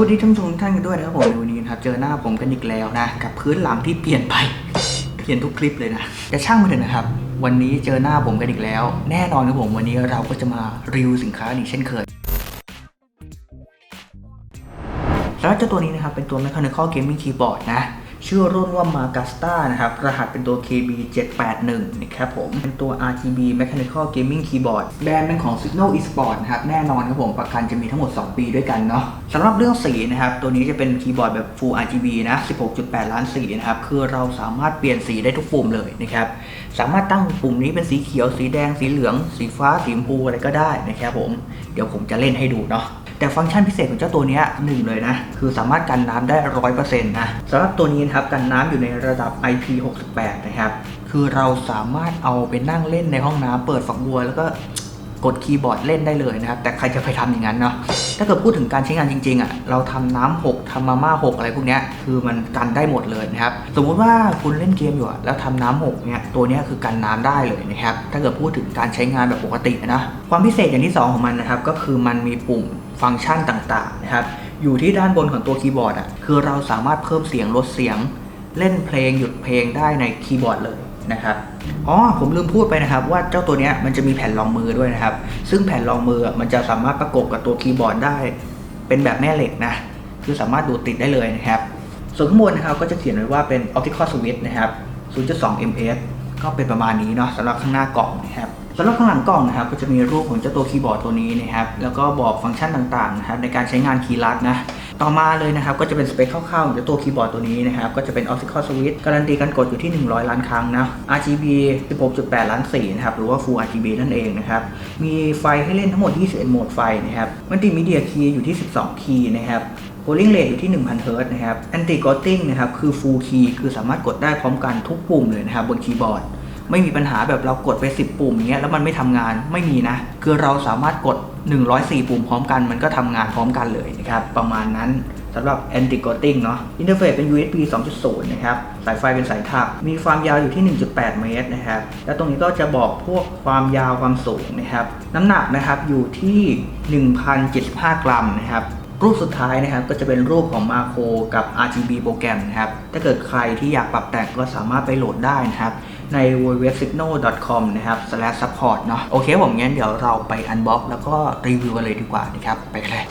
วัสดีท่านผู้ชมท่านกันด้วยนะครับผมในวันนี้นะครับเจอหน้าผมกันอีกแล้วนะ กับพื้นหลังที่เปลี่ยนไปเปลี่ยนทุกคลิปเลยนะจะช่างมันเถอะนะครับ วันนี้เจอหน้าผมกันอีกแล้ว แน่นอนครับผมวันนี้เราก็จะมารีวิวสินค้าอีกเช่นเคยแล้วเจ้าตัวนี้นะครับเป็นตัว Mechanical Gaming Keyboard นะ ชื่อรุ่นว่า Magasta นะครับ รหัสเป็นตัว KB781 นะครับผม เป็นตัว RGB Mechanical Gaming Keyboard แบรนด์เป็นของ Signal Esport นะครับ แน่นอนครับผมประกันจะมีทั้งหมด 2 ปีด้วยกันเนาะสำหรับเรื่องสีนะครับ ตัวนี้จะเป็นคีย์บอร์ดแบบ Full RGB นะ 16.8 ล้านสีนะครับ คือเราสามารถเปลี่ยนสีได้ทุกปุ่มเลยนะครับ สามารถตั้งปุ่มนี้เป็นสีเขียว สีแดง สีเหลือง สีฟ้า สีชมพูอะไรก็ได้นะครับผม เดี๋ยวผมจะเล่นให้ดูเนาะ แต่ฟังก์ชันพิเศษของเจ้าตัวนี้หนึ่งเลยนะ คือสามารถกันน้ำได้ร้อยเปอร์เซ็นต์นะสำหรับตัวนี้นะครับกันน้ำอยู่ในระดับ IP68 นะครับ คือเราสามารถเอาไปนั่งเล่นในห้องน้ำเปิดฝักบัวแล้วก็กดคีย์บอร์ดเล่นได้เลยนะครับ แต่ใครจะไปทำอย่างนั้นเนาะถ้าเกิดพูดถึงการใช้งานจริงๆอะเราทำน้ำหกทำมาม่าหกอะไรพวกนี้คือมันกันได้หมดเลยนะครับ สมมุติว่าคุณเล่นเกมอยู่อะแล้วทำน้ำหกเนี่ยตัวนี้คือกันน้ำได้เลยนะครับ ถ้าเกิดพูดถึงการใช้งานแบบปกตินะ ความพิเศษอย่างที่สองของมันนะครับ ก็คือมันมีปุ่ม ฟังก์ชันต่างๆนะครับอยู่ที่ด้านบนของตัวคีย์บอร์ดอะคือเราสามารถเพิ่มเสียงลดเสียง เล่นเพลงหยุดเพลงได้ในคีย์บอร์ดเลยนะครับอ๋อผมลืมพูดไปนะครับว่าเจ้าตัวเนี้ยมันจะมีแผ่นรองมือด้วยนะครับ ซึ่งแผ่นรองมือมันจะสามารถประกบกับตัวคีย์บอร์ดได้ เป็นแบบแม่เหล็กนะคือสามารถดูดติดได้เลยนะครับ ส่วนข้างบนนะครับก็จะเขียนไว้ว่าเป็น optical switch นะครับ 0.2 ms ก็เป็นประมาณนี้เนาะสำหรับข้างหน้ากล่องนะครับ สำหรับข้างหลังกล่องนะครับก็จะมีรูปของเจ้าตัวคีย์บอร์ดตัวนี้นะครับแล้วก็บอกฟังก์ชันต่างๆนะครับในการใช้งานคีย์ลัดนะต่อมาเลยนะครับก็จะเป็นสเปคคร่าวๆของเจ้าตัวคีย์บอร์ดตัวนี้นะครับก็จะเป็น optical switch การันตีการกดอยู่ที่ 100 ล้านครั้งนะ RGB 16.8 ล้านสีนะครับหรือว่า Full RGB นั่นเองนะครับมีไฟให้เล่นทั้งหมด 21โหมดไฟนะครับมัลติมีเดียคีย์อยู่ที่ 12 คีย์นะครับ polling rate อยู่ที่ 1000 Hz นะครับ anti ghosting นะครับคือ full key คือสามารถกดได้พร้อมกันทุกปุ่มเลยนะครับบนคีย์บอร์ด ไม่มีปัญหาแบบเรากดไป 10 ปุ่มเงี้ยแล้วมันไม่ทำงานไม่มีนะ คือเราสามารถกด 104 ปุ่มพร้อมกัน มันก็ทำงานพร้อมกันเลยนะครับ ประมาณนั้นสำหรับ anti ghosting เนาะอินเทอร์เฟซเป็น USB 2.0 นะครับ สายไฟเป็นสายถัก มีความยาวอยู่ที่ 1.8 เมตรนะครับ แล้วตรงนี้ก็จะบอกพวกความยาวความสูงนะครับ น้ำหนักนะครับอยู่ที่ 1,075 กรัมนะครับรูปสุดท้ายนะครับก็จะเป็นรูปของมาโครกับ RGB โปรแกรมนะครับ ถ้าเกิดใครที่อยากปรับแต่งก็สามารถไปโหลดได้นะครับ ใน www.signal.com นะครับ /support เนาะโอเคผมงั้นเดี๋ยวเราไปอันบ็อกแล้วก็รีวิวกันเลยดีกว่านะครับไปเลย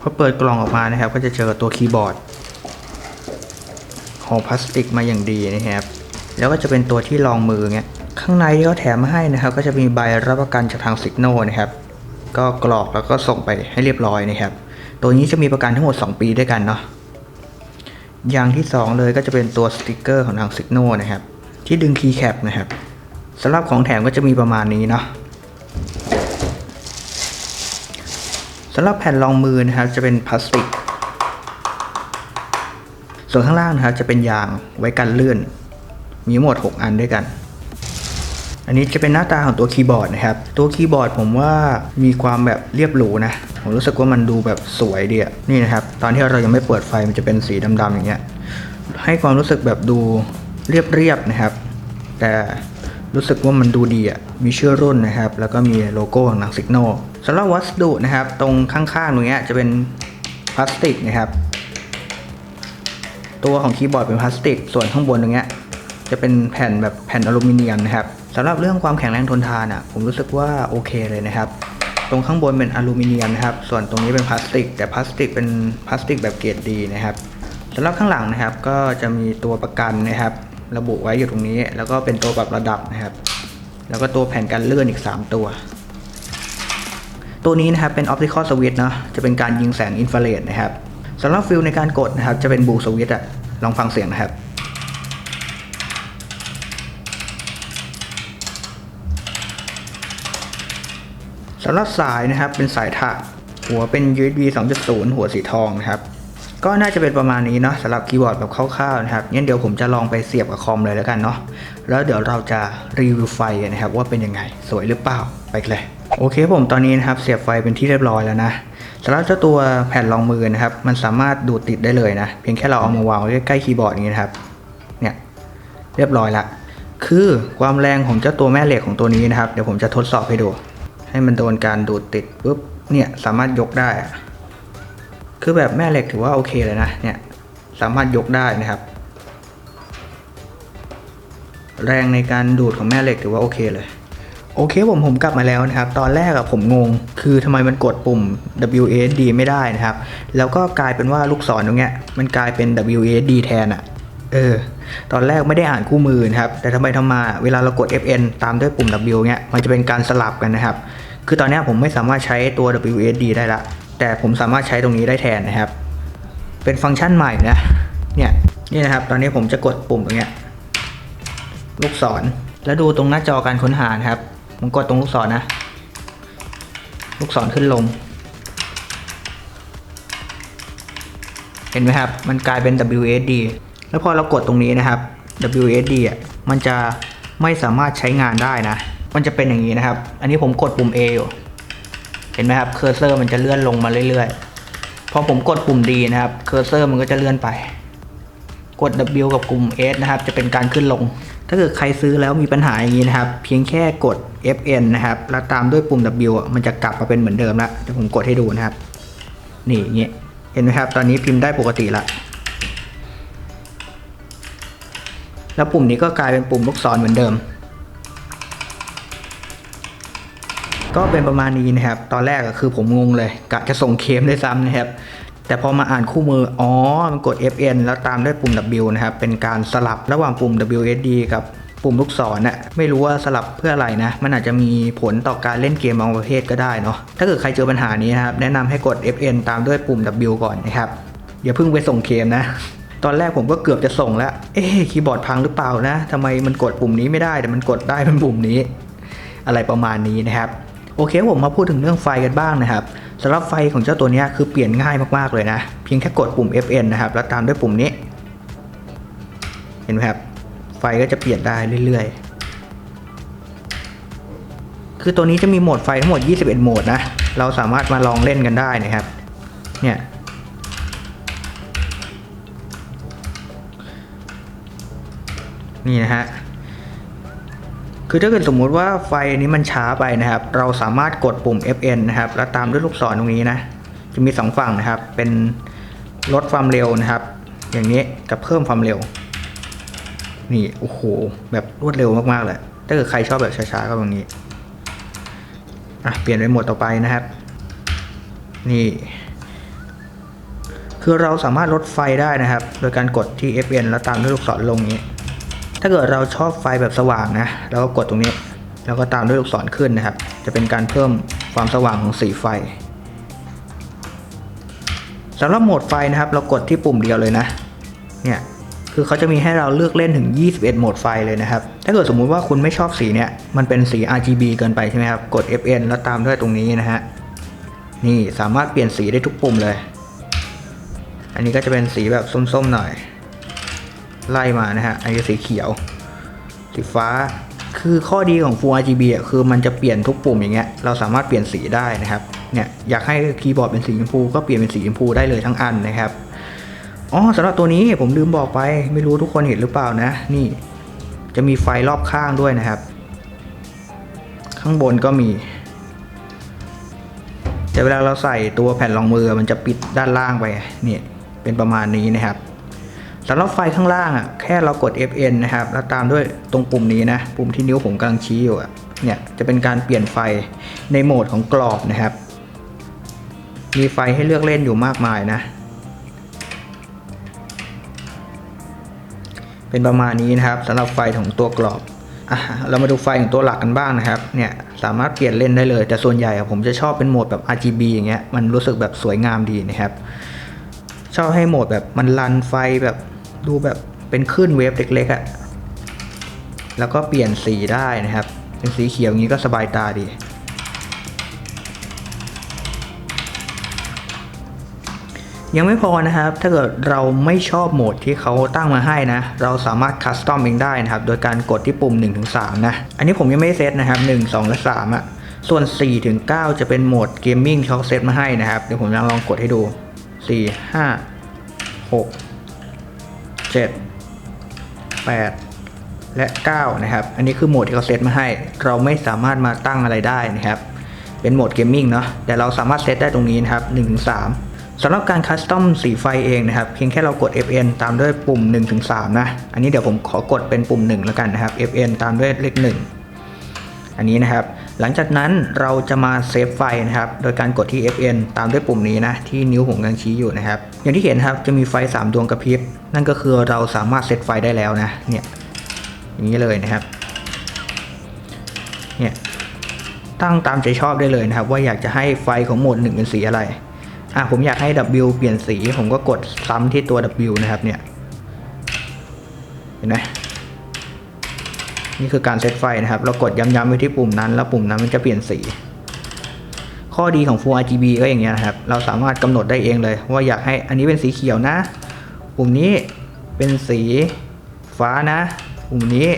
พอเปิดกล่องออกมานะครับ ก็จะเจอตัวคีย์บอร์ดห่อพลาสติกมาอย่างดีนะครับ แล้วก็จะเป็นตัวที่รองมือเงี้ยข้างในที่เขาแถมมาให้นะครับ ก็จะมีใบรับประกันจากทาง Signal นะครับก็กรอกแล้วก็ส่งไปให้เรียบร้อยนะครับ ตัวนี้จะมีประกันทั้งหมด 2 ปีด้วยกันเนาะ อย่างที่ 2 เลยก็จะเป็นตัวสติกเกอร์ของทาง Signal นะครับ ที่ดึงคีย์แคปนะครับสำหรับของแถมก็จะมีประมาณนี้เนาะสำหรับแผ่นรองมือนะครับจะเป็นพลาสติก ส่วนข้างล่างนะครับจะเป็นยางไว้กันเลื่อน มีหมด 6 อันด้วยกัน อันนี้จะเป็นหน้าตาของตัวคีย์บอร์ดนะครับ ตัวคีย์บอร์ดผมว่ามีความแบบเรียบหรูนะ ผมรู้สึกว่ามันดูแบบสวยดีอะนี่นะครับ ตอนที่เรายังไม่เปิดไฟมันจะเป็นสีดำๆอย่างเงี้ย ให้ความรู้สึกแบบดูเรียบๆนะครับ แต่รู้สึกว่ามันดูดีอะมีชื่อรุ่นนะครับ แล้วก็มีโลโก้ของหนังสิกโนสำหรับวัสดุนะครับ ตรงข้างๆตรงเนี้ยจะเป็นพลาสติกนะครับ ตัวของคีย์บอร์ดเป็นพลาสติก ส่วนข้างบนตรงเนี้ยจะเป็นแผ่นแบบแผ่นอลูมิเนียมนะครับ สำหรับเรื่องความแข็งแรงทนทานอะผมรู้สึกว่าโอเคเลยนะครับ ตรงข้างบนเป็นอลูมิเนียมนะครับ ส่วนตรงนี้เป็นพลาสติก แต่พลาสติกเป็นพลาสติกแบบเกรดดีนะครับสำหรับข้างหลังนะครับ ก็จะมีตัวประกันนะครับ ระบุไว้อยู่ตรงนี้ แล้วก็เป็นตัวปรับระดับนะครับ แล้วก็ตัวแผ่นกันเลื่อนอีก 3 ตัว ตัวนี้นะครับเป็น optical switch เนาะจะเป็นการยิงแสงอินฟราเรดนะครับสำหรับฟิลในการกดนะครับ จะเป็นบูสวิตอะลองฟังเสียงนะครับ สำหรับสายนะครับเป็นสายถักหัวเป็น USB 2.0 หัวสีทองนะครับ ก็น่าจะเป็นประมาณนี้เนาะสำหรับคีย์บอร์ดแบบคร่าวๆนะครับงั้นเดี๋ยวผมจะลองไปเสียบกับคอมเลยแล้วกันเนาะแล้วเดี๋ยวเราจะรีวิวไฟนะครับว่าเป็นยังไงสวยหรือเปล่าไปเลยโอเคผมตอนนี้นะครับเสียบไฟเป็นที่เรียบร้อยแล้วนะสำหรับเจ้าตัวแผ่นรองมือนะครับ มันสามารถดูดติดได้เลยนะ เพียงแค่เราเอามาวางไว้ใกล้ๆคีย์บอร์ดอย่างนี้นะครับ เนี่ยเรียบร้อยละ คือความแรงของเจ้าตัวแม่เหล็กของตัวนี้นะครับ เดี๋ยวผมจะทดสอบให้ดู ให้มันโดนการดูดติดปุ๊บเนี่ยสามารถยกได้ คือแบบแม่เหล็กถือว่าโอเคเลยนะเนี่ยสามารถยกได้นะครับ แรงในการดูดของแม่เหล็กถือว่าโอเคเลยโอเคผมผมกลับมาแล้วนะครับ ตอนแรกอะผมงง คือทำไมมันกดปุ่ม WASD ไม่ได้นะครับ แล้วก็กลายเป็นว่าลูกศรตรงเนี้ยมันกลายเป็น WASD แทนอะเออ ตอนแรกไม่ได้อ่านคู่มือนะครับ แต่ทำไมทำมาเวลาเรากด FN ตามด้วยปุ่ม W เนี้ยมันจะเป็นการสลับกันนะครับ คือตอนนี้ผมไม่สามารถใช้ตัว WSD ได้ละ แต่ผมสามารถใช้ตรงนี้ได้แทนนะครับ เป็นฟังก์ชันใหม่นะ เนี่ยนี่นะครับ ตอนนี้ผมจะกดปุ่มตรงเนี้ยลูกศร แล้วดูตรงหน้าจอการค้นหานครับ ผมกดตรงลูกศรนะ ลูกศรขึ้นลง เห็นไหมครับ มันกลายเป็น WSD แล้วพอเรากดตรงนี้นะครับ WSD อะมันจะไม่สามารถใช้งานได้นะ มันจะเป็นอย่างนี้นะครับ อันนี้ผมกดปุ่ม A อยู่ เห็นไหมครับ เคอร์เซอร์มันจะเลื่อนลงมาเรื่อยๆ พอผมกดปุ่ม D นะครับ เคอร์เซอร์มันก็จะเลื่อนไป กด W กับกลุ่ม S นะครับ จะเป็นการขึ้นลง ถ้าเกิดใครซื้อแล้วมีปัญหาอย่างนี้นะครับ เพียงแค่กด FN นะครับ แล้วตามด้วยปุ่ม W อะมันจะกลับมาเป็นเหมือนเดิมละเดี๋ยวผมกดให้ดูนะครับ นี่อย่างเงี้ย เห็นไหมครับ ตอนนี้พิมพ์ได้ปกติละ แล้วปุ่มนี้ก็กลายเป็นปุ่มลูกศรเหมือนเดิม ก็เป็นประมาณนี้นะครับ ตอนแรกก็คือผมงงเลยกะจะส่งเคมด้วยซ้ำนะครับ แต่พอมาอ่านคู่มือ อ๋อ มันกด FN แล้วตามด้วยปุ่ม W นะครับ เป็นการสลับระหว่างปุ่ม WSD กับปุ่มลูกศรน่ะไม่รู้ว่าสลับเพื่ออะไรนะ มันอาจจะมีผลต่อการเล่นเกมบางประเภทก็ได้เนาะถ้าเกิดใครเจอปัญหานี้นะครับ แนะนำให้กด FN ตามด้วยปุ่ม W ก่อนนะครับอย่าเพิ่งไปส่งเคมนะ ตอนแรกผมก็เกือบจะส่งแล้ว เอ๊คีย์บอร์ดพังหรือเปล่านะทำไมมันกดปุ่มนี้ไม่ได้แต่มันกดได้เป็นปุ่มนี้ อะไรประมาณนี้นะครับโอเคผมมาพูดถึงเรื่องไฟกันบ้างนะครับสำหรับไฟของเจ้าตัวนี้คือเปลี่ยนง่ายมากๆเลยนะ เพียงแค่กดปุ่ม FN นะครับ แล้วตามด้วยปุ่มนี้ เห็นไหมครับ ไฟก็จะเปลี่ยนได้เรื่อยๆ คือตัวนี้จะมีโหมดไฟทั้งหมด 21 โหมดนะ เราสามารถมาลองเล่นกันได้นะครับ เนี่ย นี่นะฮะคือถ้าเกิดสมมุติว่าไฟนี้มันช้าไปนะครับ เราสามารถกดปุ่ม FN นะครับ แล้วตามด้วยลูกศรตรงนี้นะ จะมีสองฝั่งนะครับ เป็นลดความเร็วนะครับ อย่างนี้กับเพิ่มความเร็ว นี่โอ้โห แบบรวดเร็วมากๆเลย ถ้าเกิดใครชอบแบบช้าๆก็แบบนี้ อะเปลี่ยนไปหมดต่อไปนะครับ นี่ คือเราสามารถลดไฟได้นะครับ โดยการกดที่ FN แล้วตามด้วยลูกศรลงนี้ ถ้าเกิดเราชอบไฟแบบสว่างนะเราก็กดตรงนี้ แล้วก็ตามด้วยลูกศรขึ้นนะครับ จะเป็นการเพิ่มความสว่างของสีไฟสำหรับโหมดไฟนะครับ เรากดที่ปุ่มเดียวเลยนะ เนี่ย คือเขาจะมีให้เราเลือกเล่นถึง 21 โหมดไฟเลยนะครับ ถ้าเกิดสมมุติว่าคุณไม่ชอบสีเนี่ย มันเป็นสี RGB เกินไปใช่ไหมครับ กด FN แล้วตามด้วยตรงนี้นะฮะ นี่สามารถเปลี่ยนสีได้ทุกปุ่มเลย อันนี้ก็จะเป็นสีแบบส้มๆหน่อย ไล่มานะฮะอันนี้สีเขียว สีฟ้า คือข้อดีของ Full RGB อะคือมันจะเปลี่ยนทุกปุ่มอย่างเงี้ย เราสามารถเปลี่ยนสีได้นะครับ เนี่ยอยากให้คีย์บอร์ดเป็นสีชมพูก็เปลี่ยนเป็นสีชมพูได้เลยทั้งอันนะครับ อ๋อสำหรับตัวนี้ผมลืมบอกไป ไม่รู้ทุกคนเห็นหรือเปล่านะ นี่ จะมีไฟรอบข้างด้วยนะครับ ข้างบนก็มีแต่เวลาเราใส่ตัวแผ่นรองมือมันจะปิดด้านล่างไปเนี่ยเป็นประมาณนี้นะครับ สำหรับไฟข้างล่างอะแค่เรากด FN นะครับ แล้วตามด้วยตรงปุ่มนี้นะ ปุ่มที่นิ้วผมกำลังชี้อยู่อะเนี่ยจะเป็นการเปลี่ยนไฟในโหมดของกรอบนะครับ มีไฟให้เลือกเล่นอยู่มากมายนะ เป็นประมาณนี้นะครับสำหรับไฟของตัวกรอบอะเรามาดูไฟของตัวหลักกันบ้างนะครับเนี่ยสามารถเปลี่ยนเล่นได้เลย แต่ส่วนใหญ่ผมจะชอบเป็นโหมดแบบ RGB อย่างเงี้ยมันรู้สึกแบบสวยงามดีนะครับ ชอบให้โหมดแบบมันรันไฟแบบ ดูแบบเป็นคลื่นเวฟเล็กๆอะ่ะ แล้วก็เปลี่ยนสีได้นะครับ เป็นสีเขียวอย่างนี้ก็สบายตาดี ยังไม่พอนะครับ ถ้าเกิดเราไม่ชอบโหมดที่เขาตั้งมาให้นะ เราสามารถคัสตอมเองได้นะครับ โดยการกดที่ปุ่ม 1-3 นะ อันนี้ผมยังไม่เซตนะครับ 1 2 และ 3อะ่ะ ส่วน 4-9 จะเป็นโหมดเกมมิ่งที่เขาเซตมาให้นะครับ เดี๋ยวผมจะลองกดให้ดู 4 5 6 7 8 และ 9 นะครับ อันนี้คือโหมดที่เขาเซตมาให้ เราไม่สามารถมาตั้งอะไรได้นะครับ เป็นโหมดเกมมิ่งเนาะ แต่เราสามารถเซตได้ตรงนี้นะครับ1-3สำหรับการคัสตอมสีไฟเองนะครับ เพียงแค่เรากด Fn ตามด้วยปุ่ม 1-3 นะ อันนี้เดี๋ยวผมขอกดเป็นปุ่ม 1 แล้วกันนะครับ Fn ตามด้วยเลข 1 อันนี้นะครับ หลังจากนั้นเราจะมาเซฟไฟนะครับ โดยการกดที่ Fn ตามด้วยปุ่มนี้นะ ที่นิ้วผมกำลังชี้อยู่นะครับ อย่างที่เห็นครับจะมีไฟ 3 ดวงกระพริบ นั่นก็คือเราสามารถเซตไฟได้แล้วนะ เนี่ย อย่างนี้เลยนะครับ เนี่ย ตั้งตามใจชอบได้เลยนะครับ ว่าอยากจะให้ไฟของโหมดหนึ่งเป็นสีอะไร อะผมอยากให้ W เปลี่ยนสี ผมก็กดซ้ำที่ตัว W นะครับ เนี่ย เห็นไหม นี่คือการเซตไฟนะครับ เรากดย้ำๆไว้ที่ปุ่มนั้น แล้วปุ่มนั้นมันจะเปลี่ยนสี ข้อดีของ Full RGB ก็อย่างเงี้ยนะครับ เราสามารถกำหนดได้เองเลย ว่าอยากให้อันนี้เป็นสีเขียวนะ ปุ่มนี้เป็นสีฟ้านะ ปุ่มนี้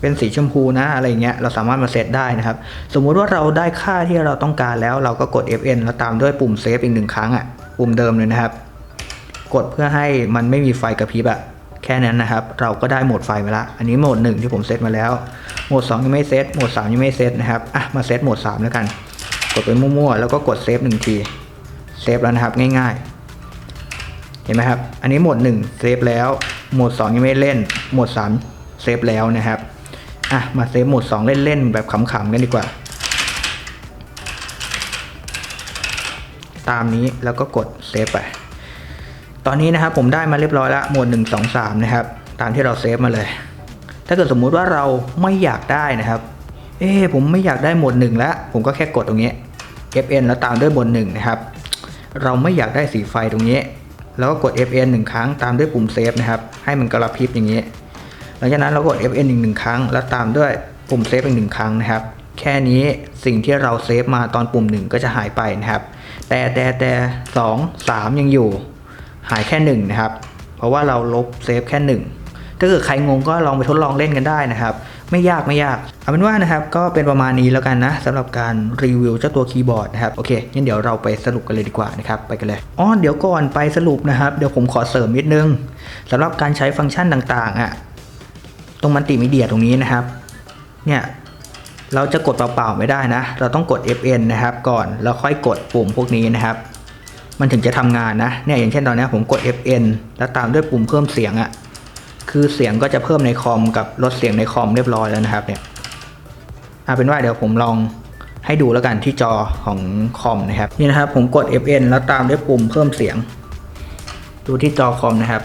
เป็นสีชมพูนะ อะไรเงี้ย เราสามารถมาเซตได้นะครับ สมมุติว่าเราได้ค่าที่เราต้องการแล้ว เราก็กด Fn แล้วตามด้วยปุ่มเซฟอีกหนึ่งครั้งอะ่ะ ปุ่มเดิมเลยนะครับ กดเพื่อให้มันไม่มีไฟกระพริบอะ แค่นั้นนะครับ เราก็ได้โหมดไฟมาละ อันนี้โหมด1ที่ผมเซตมาแล้ว โหมด 2 ยังไม่เซต โหมด 3 ยังไม่เซตนะครับ อะ มาเซตโหมด 3 แล้วกัน กดไปมั่วๆ แล้วก็กดเซฟหนึ่งที เซฟแล้วนะครับ ง่ายๆ เห็นไหมครับ อันนี้โหมด 1 เซฟแล้ว โหมด 2 ยังไม่เล่น โหมด 3 เซฟแล้วนะครับ อะ มาเซฟโหมด 2 เล่นๆ แบบขำๆ กันดีกว่า ตามนี้แล้วก็กดเซฟไป ตอนนี้นะครับผมได้มาเรียบร้อยแล้วหมด1 2 3นะครับตามที่เราเซฟมาเลย ถ้าเกิดสมมุติว่าเราไม่อยากได้นะครับ เอ๊ผมไม่อยากได้หมด1แล้ว ผมก็แค่กดตรงนี้ Fn แล้วตามด้วยบน1นะครับ เราไม่อยากได้สีไฟตรงนี้ แล้วก็กด Fn 1 ครั้งตามด้วยปุ่มเซฟนะครับ ให้มันกระพริบอย่างนี้ หลังจากนั้นเรากด Fn อีกหนึ่งครั้ง แล้วตามด้วยปุ่มเซฟอีกหนึ่งครั้งนะครับ แค่นี้สิ่งที่เราเซฟมาตอนปุ่มหนึ่งก็จะหายไปนะครับ แต่แต่แต่สองสามยังอยู่ หายแค่หนึ่งนะครับ เพราะว่าเราลบเซฟแค่หนึ่งถ้าเกิดใครงงก็ลองไปทดลองเล่นกันได้นะครับ ไม่ยากไม่ยาก เอาเป็นว่านะครับ ก็เป็นประมาณนี้แล้วกันนะสำหรับการรีวิวเจ้าตัวคีย์บอร์ดนะครับ โอเคงั้นเดี๋ยวเราไปสรุปกันเลยดีกว่านะครับ ไปกันเลย อ๋อ เดี๋ยวก่อนไปสรุปนะครับ เดี๋ยวผมขอเสริมนิดนึงสำหรับการใช้ฟังก์ชันต่างๆอะตรงมัลติมีเดียตรงนี้นะครับ เนี่ยเราจะกดเปล่าๆไม่ได้นะ เราต้องกด Fn นะครับ ก่อนแล้วค่อยกดปุ่มพวกนี้นะครับ มันถึงจะทำงานนะเนี่ยอย่างเช่นตอนนี้ผมกด Fn แล้วตามด้วยปุ่มเพิ่มเสียงอะ่ะคือเสียงก็จะเพิ่มในคอมกับลดเสียงในคอมเรียบร้อยแล้วนะครับเนี่ยเอาเป็นว่าเดี๋ยวผมลองให้ดูแล้วกันที่จอของคอมนะครับนี่นะครับผมกด Fn แล้วตามด้วยปุ่มเพิ่มเสียง ดูที่จอคอมนะครับ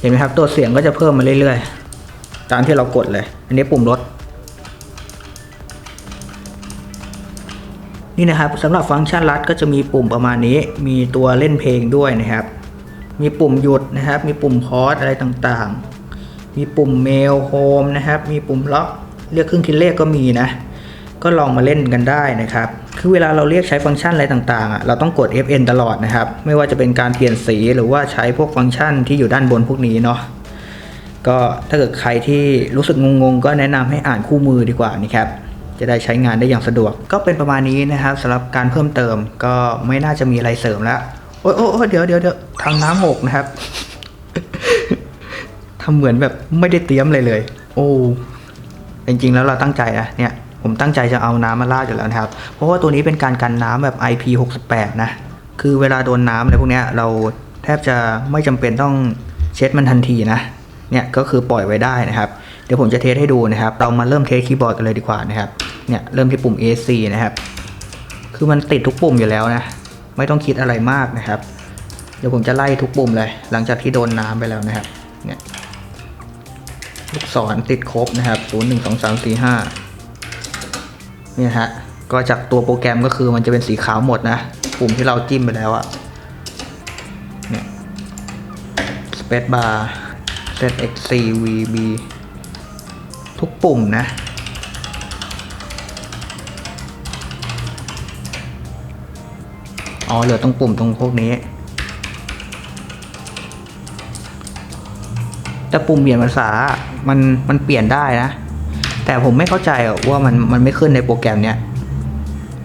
เห็นไหมครับตัวเสียงก็จะเพิ่มมาเรื่อยๆ ตามที่เรากดเลย อันนี้ปุ่มลด นี่นะครับสำหรับฟังก์ชันลัดก็จะมีปุ่มประมาณนี้ มีตัวเล่นเพลงด้วยนะครับ มีปุ่มหยุดนะครับ มีปุ่มพอสอะไรต่างๆ มีปุ่มเมลโฮมนะครับ มีปุ่มล็อกเรียกเครื่องคิดเลขก็มีนะ ก็ลองมาเล่นกันได้นะครับ คือเวลาเราเรียกใช้ฟังก์ชันอะไรต่างๆอะเราต้องกด Fn ตลอดนะครับ ไม่ว่าจะเป็นการเปลี่ยนสีหรือว่าใช้พวกฟังก์ชันที่อยู่ด้านบนพวกนี้เนาะก็ถ้าเกิดใครที่รู้สึกงงๆ ก็แนะนำให้อ่านคู่มือดีกว่านะครับ จะได้ใช้งานได้อย่างสะดวก ก็เป็นประมาณนี้นะครับสำหรับการเพิ่มเติมก็ไม่น่าจะมีอะไรเสริมแล้วโอ้ยโอ้เดี๋ยวเดี๋ยวเดี๋ยวทางน้ำหกนะครับทำเหมือนแบบไม่ได้เตรียมเลยเลย โอ้จริงๆแล้วเราตั้งใจนะเนี่ยผมตั้งใจจะเอาน้ำมาลาดอยู่แล้วนะครับ เพราะว่าตัวนี้เป็นการกันน้ำแบบ IP68 นะ คือเวลาโดนน้ำอะไรพวกนี้เราแทบจะไม่จำเป็นต้องเช็ดมันทันทีนะ เนี่ยก็คือปล่อยไว้ได้นะครับ เดี๋ยวผมจะเทสให้ดูนะครับ เรามาเริ่มเทสคีย์บอร์ดกันเลยดีกว่านะครับ เนี่ยเริ่มที่ปุ่ม AC นะครับ คือมันติดทุกปุ่มอยู่แล้วนะ ไม่ต้องคิดอะไรมากนะครับ เดี๋ยวผมจะไล่ทุกปุ่มเลย หลังจากที่โดนน้ำไปแล้วนะครับ เนี่ยลูกศรติดครบนะครับ0 1 2 3 4 5เนี่ยฮะ ก็จากตัวโปรแกรมก็คือมันจะเป็นสีขาวหมดนะ ปุ่มที่เราจิ้มไปแล้วอะเนี่ย space bar zxc vb ทุกปุ่มนะ อ๋อเหลือตรงปุ่มตรงพวกนี้ แต่ปุ่มเปลี่ยนภาษา มันมันเปลี่ยนได้นะ แต่ผมไม่เข้าใจว่ามันมันไม่ขึ้นในโปรแกรมเนี้ย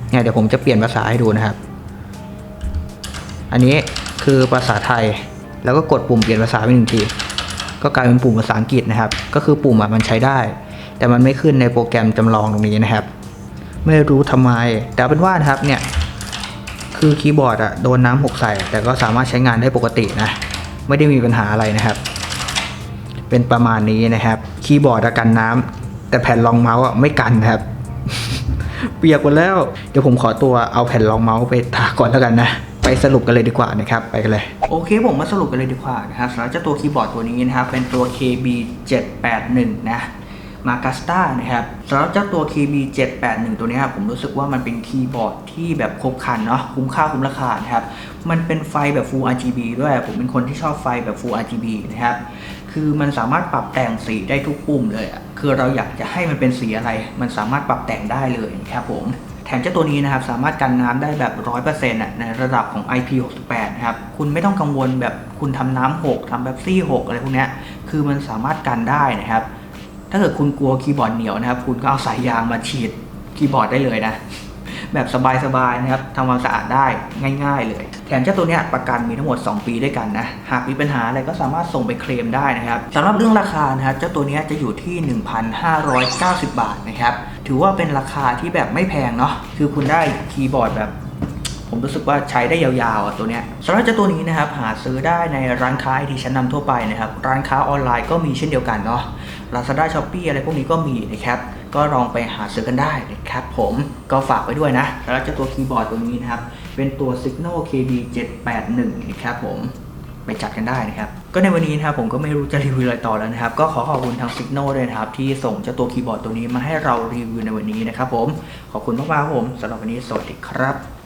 เนี่ยเดี๋ยวผมจะเปลี่ยนภาษาให้ดูนะครับ อันนี้คือภาษาไทย แล้วก็กดปุ่มเปลี่ยนภาษาไปหนึ่งที ก็กลายเป็นปุ่มภาษาอังกฤษนะครับ ก็คือปุ่มอะมันใช้ได้ แต่มันไม่ขึ้นในโปรแกรมจำลองตรงนี้นะครับ ไม่รู้ทำไม แต่เป็นว่านะครับเนี่ย คือคีย์บอร์ดอะโดนน้ำหกใส่ แต่ก็สามารถใช้งานได้ปกตินะ ไม่ได้มีปัญหาอะไรนะครับ เป็นประมาณนี้นะครับ คีย์บอร์ดกันน้ำแต่แผ่นรองเมาส์อะไม่กันนะครับ เปียกหมดแล้ว เดี๋ยวผมขอตัวเอาแผ่นรองเมาส์ไปทาก่อนแล้วกันนะไปสรุปกันเลยดีกว่านะครับ ไปกันเลย โอเคผมมาสรุปกันเลยดีกว่านะครับสำหรับเจ้าตัวคีย์บอร์ดตัวนี้นะครับ เป็นตัว KB 781 นะ มากัสตานะครับสำหรับเจ้าตัว KB 781 ตัวนี้ครับผมรู้สึกว่ามันเป็นคีย์บอร์ดที่แบบครบครันเนาะคุ้มค่าคุ้มราคานะครับมันเป็นไฟแบบ Full RGB ด้วย ผมเป็นคนที่ชอบไฟแบบ Full RGB นะครับคือมันสามารถปรับแต่งสีได้ทุกปุ่มเลยอะคือเราอยากจะให้มันเป็นสีอะไร มันสามารถปรับแต่งได้เลยครับผมแถมเจ้าตัวนี้นะครับสามารถกันน้ำได้แบบ 100%อะในระดับของ IP68 นะครับ คุณไม่ต้องกังวลแบบคุณทำน้ำหกทำแบบซี่หกอะไรพวกนี้คือมันสามารถกันได้นะครับ ถ้าเกิดคุณกลัวคีย์บอร์ดเหนียวนะครับ คุณก็เอาสายยางมาฉีดคีย์บอร์ดได้เลยนะ แบบสบายๆนะครับทำความสะอาดได้ง่าย ๆ เลย แถมเจ้าตัวเนี้ยประกันมีทั้งหมด 2 ปีด้วยกันนะ หากมีปัญหาอะไรก็สามารถส่งไปเคลมได้นะครับสำหรับเรื่องราคานะครับเจ้าตัวเนี้ยจะอยู่ที่ 1,590 บาทนะครับ ถือว่าเป็นราคาที่แบบไม่แพงเนาะ คือคุณได้คีย์บอร์ดแบบผมรู้สึกว่าใช้ได้ยาวๆอะตัวเนี้ยสำหรับเจ้าตัวนี้นะครับหาซื้อได้ในร้านค้าไอทีชั้นนำทั่วไปนะครับ ร้านค้าออนไลน์ก็มีเช่นเดียวกันเนาะ Lazada Shopee อะไรพวกนี้ก็มีนะครับ ก็ลองไปหาซื้อกันได้นะครับผมก็ฝากไว้ด้วยนะสำหรับเจ้าตัวคีย์บอร์ดตัวนี้นะครับ เป็นตัว Signal KB 781นะครับผมไปจัดกันได้นะครับ ก็ในวันนี้นะครับผมก็ไม่รู้จะรีวิวอะไรต่อแล้วนะครับ ก็ขอขอบคุณทาง Signal ด้วยนะครับ ที่ส่งเจ้าตัวคีย์บอร์ดตัวนี้มาให้เรารีวิวในวันนี้นะครับผมขอบคุณมากๆครับผมสำหรับวันนี้สวัสดีครับ